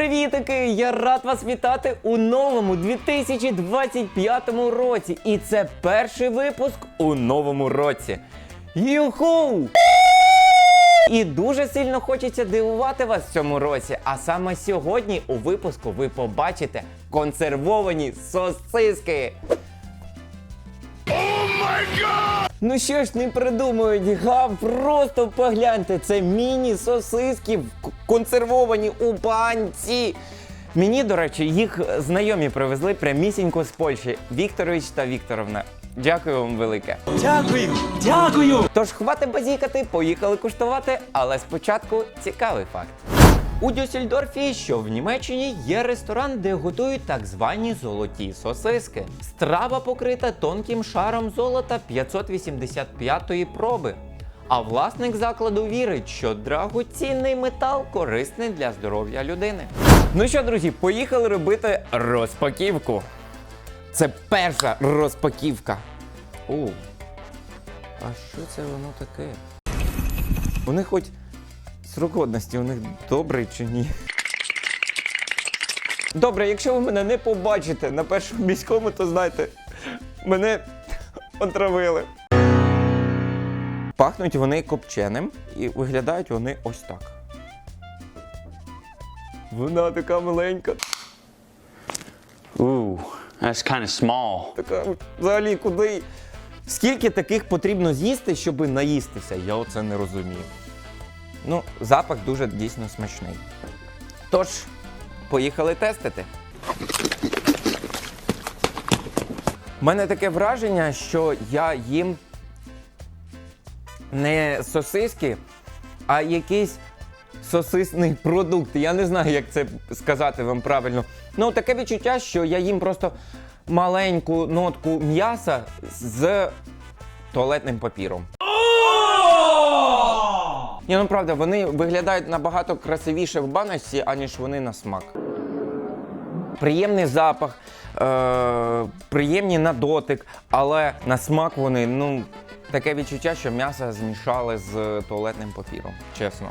Смаколики! Я рад вас вітати у новому 2025 році. І це перший випуск у новому році. Юху! І дуже сильно хочеться дивувати вас в цьому році. А саме сьогодні у випуску ви побачите консервовані сосиски. Ну що ж не придумують, га, просто погляньте, це міні-сосиски консервовані у банці. Мені, до речі, їх знайомі привезли прямісінько з Польщі. Вікторович та Вікторовна. Дякую вам велике. Дякую, дякую. Тож хвати базікати, поїхали куштувати, але спочатку цікавий факт. У Дюссельдорфі, що в Німеччині, є ресторан, де готують так звані золоті сосиски. Страва покрита тонким шаром золота 585-ї проби. А власник закладу вірить, що драгоцінний метал корисний для здоров'я людини. Ну що, друзі, поїхали робити розпаківку. Це перша розпаківка. О, а що це воно таке? Них хоч срок годності, у них добрий чи ні? Добре, якщо ви мене не побачите на першому міському, то знайте, мене отравили. Пахнуть вони копченим і виглядають вони ось так. Вона така маленька, Ooh, that's kind of small. така взагалі куди. Скільки таких потрібно з'їсти, щоб наїстися? Я оце не розумію. Ну, запах дуже дійсно смачний. Тож, поїхали тестити. У мене таке враження, що я їм не сосиски, а якийсь сосисний продукт. Я не знаю, як це сказати вам правильно. Ну, таке відчуття, що я їм просто маленьку нотку м'яса з туалетним папіром. Ні, ну правда, вони виглядають набагато красивіше в баночці, аніж вони на смак. Приємний запах, е- приємні на дотик, але на смак вони, ну, таке відчуття, що м'ясо змішали з туалетним папіром, чесно.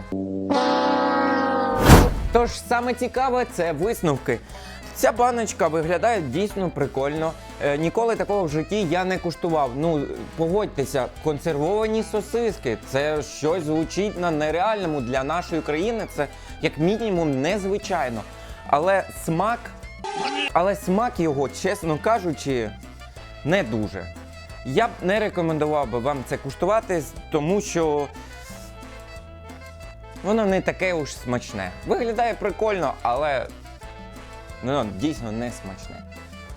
Тож саме цікаве це висновки. Ця баночка виглядає дійсно прикольно. Е, ніколи такого в житті я не куштував. Ну, погодьтеся, консервовані сосиски. Це щось звучить на нереальному для нашої країни. Це як мінімум незвичайно. Але смак, але смак його, чесно кажучи, не дуже. Я б не рекомендував би вам це куштувати, тому що Воно не таке уж смачне. Виглядає прикольно, але ну, дійсно не смачне.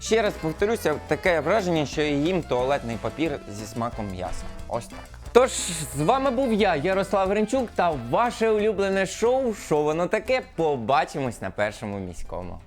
Ще раз повторюся, таке враження, що я їм туалетний папір зі смаком м'яса. Ось так. Тож, з вами був я, Ярослав Гринчук, та ваше улюблене шоу «Що воно таке? Побачимось на першому міському.